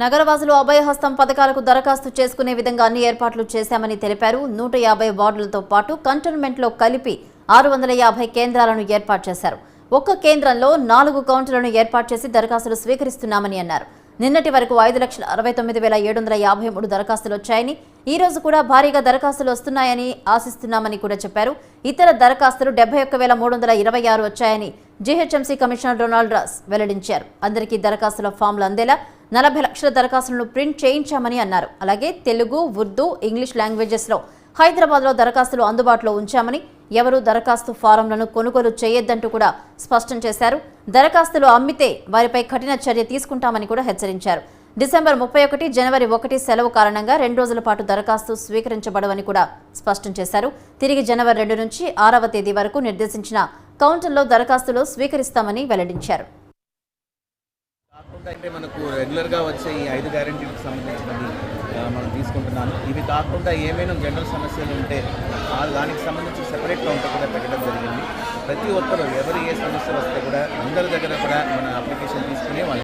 నగరవాసులు అభయహస్తం పథకాలకు దరఖాస్తు చేసుకునే విధంగా అన్ని ఏర్పాట్లు చేశామని తెలిపారు. నూట యాభై వార్డులతో పాటు కంటోన్మెంట్లో కలిపి ఆరు వందల యాభై కేంద్రాలను ఏర్పాటు చేశారు. ఒక్క కేంద్రంలో నాలుగు కౌంటర్లను ఏర్పాటు చేసి దరఖాస్తులు స్వీకరిస్తున్నామని అన్నారు. నిన్నటి వరకు ఐదు లక్షల అరవై తొమ్మిది వేల ఏడు వందల యాభై మూడు దరఖాస్తులు వచ్చాయని ఈ రోజు కూడా భారీగా దరఖాస్తులు వస్తున్నాయని ఆశిస్తున్నామని కూడా చెప్పారు. ఇతర దరఖాస్తులు డెబ్బై ఒక్క వేల మూడు వందల ఇరవై ఆరు వచ్చాయని జీహెచ్ఎంసీ కమిషనర్ డొనాల్డ్ రాస్ వెల్లడించారు. అందరికీ దరఖాస్తుల ఫామ్లు అందేలా నలభై లక్షల దరఖాస్తులను ప్రింట్ చేయించామని అన్నారు. అలాగే తెలుగు ఉర్దూ ఇంగ్లీష్ లాంగ్వేజెస్లో హైదరాబాద్లో దరఖాస్తులు అందుబాటులో ఉంచామని ఎవరూ దరఖాస్తు ఫారంలను కొనుగోలు చేయొద్దంటూ కూడా స్పష్టం చేశారు. దరఖాస్తులు అమ్మితే వారిపై కఠిన చర్య తీసుకుంటామని కూడా హెచ్చరించారు. డిసెంబర్ ముప్పై ఒకటి జనవరి ఒకటి సెలవు కారణంగా రెండు రోజుల పాటు దరఖాస్తు స్వీకరించబడవని కూడా స్పష్టం చేశారు. తిరిగి జనవరి రెండు నుంచి ఆరవ తేదీ వరకు నిర్దేశించిన కౌంటర్లో దరఖాస్తులు స్వీకరిస్తామని వెల్లడించారు. కాకుండా అంటే మనకు రెగ్యులర్గా వచ్చే ఈ ఐదు గ్యారెంటీలకు సంబంధించినవి మనం తీసుకుంటున్నాను. ఇవి కాకుండా ఏమైనా జనరల్ సమస్యలు ఉంటే ఆ దానికి సంబంధించి సెపరేట్ కౌంటర్ కూడా పెట్టడం జరిగింది. ప్రతి ఒక్కరు ఎవరు ఏ సమస్య వస్తే కూడా అందరి దగ్గర కూడా మన అప్లికేషన్ తీసుకునే వాళ్ళు.